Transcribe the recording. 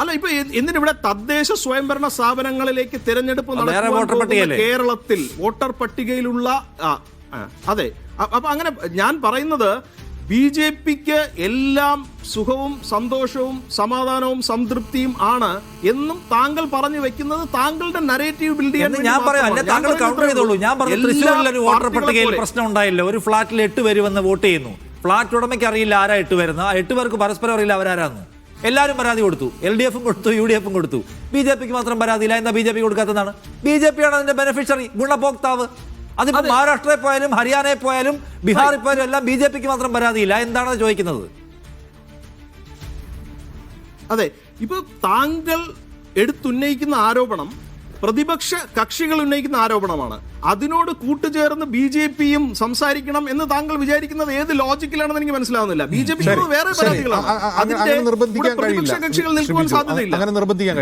അല്ല ഇപ്പൊ എന്തിനിവിടെ തദ്ദേശ സ്വയംഭരണ സ്ഥാപനങ്ങളിലേക്ക് തിരഞ്ഞെടുപ്പ് പട്ടികയല്ലേ? കേരളത്തിൽ വോട്ടർ പട്ടികയിലുള്ള അതെ. അപ്പൊ അങ്ങനെ ഞാൻ പറയുന്നത് ബി ജെ പിക്ക് എല്ലാം സുഖവും സന്തോഷവും സമാധാനവും സംതൃപ്തിയും ആണ് എന്നും താങ്കൾ പറഞ്ഞു വെക്കുന്നത് താങ്കളുടെ നരേറ്റീവ് ബിൽഡ് ചെയ്യാൻ ഞാൻ പറയാം. താങ്കൾ കൗണ്ടർ ചെയ്തോളൂ. ഞാൻ പറഞ്ഞു വോട്ടർ പട്ടികയിൽ പ്രശ്നം ഉണ്ടായില്ല. ഒരു ഫ്ലാറ്റിൽ എട്ട് പേര് വന്ന് വോട്ട് ചെയ്യുന്നു. ഫ്ലാറ്റ് ഉടമയ്ക്ക് അറിയില്ല ആരാ എട്ട് വരുന്നത് ആ എട്ട് പേർക്ക് പരസ്പരം അറിയില്ല അവരാരാന്ന്. എല്ലാവരും പരാതി കൊടുത്തു. എൽ ഡി എഫും കൊടുത്തു യു ഡി എഫും കൊടുത്തു. ബി ജെ പിക്ക് മാത്രം പരാതിയില്ല എന്താ ബി ജെ പി കൊടുക്കാത്തതാണ്. ബി ജെ പി ആണ് അതിന്റെ ബെനിഫിഷ്യറി ഗുണഭോക്താവ്. അതിപ്പോ മഹാരാഷ്ട്രയിൽ പോയാലും ഹരിയാനയിൽ പോയാലും ബീഹാറിൽ പോയാലും എല്ലാം ബി ജെ പിക്ക് മാത്രം പരാതിയില്ല. എന്താണ് ചോദിക്കുന്നത്? അതെ. ഇപ്പൊ താങ്കൾ എടുത്തുന്നയിക്കുന്ന ആരോപണം പ്രതിപക്ഷ കക്ഷികൾ ഉന്നയിക്കുന്ന ആരോപണമാണ്. അതിനോട് കൂട്ടുചേർന്ന് ബി ജെ പിയും സംസാരിക്കണം എന്ന് താങ്കൾ വിചാരിക്കുന്നത് ഏത് ലോജിക്കിലാണെന്ന് എനിക്ക് മനസ്സിലാവുന്നില്ല. ബി ജെ പി വേറെ. പരാതികളാണ്. അതിന്റെ പ്രതിപക്ഷ കക്ഷികൾ നിൽക്കുവാൻ സാധ്യതയില്ല. അങ്ങനെ നിർബന്ധിക്കാൻ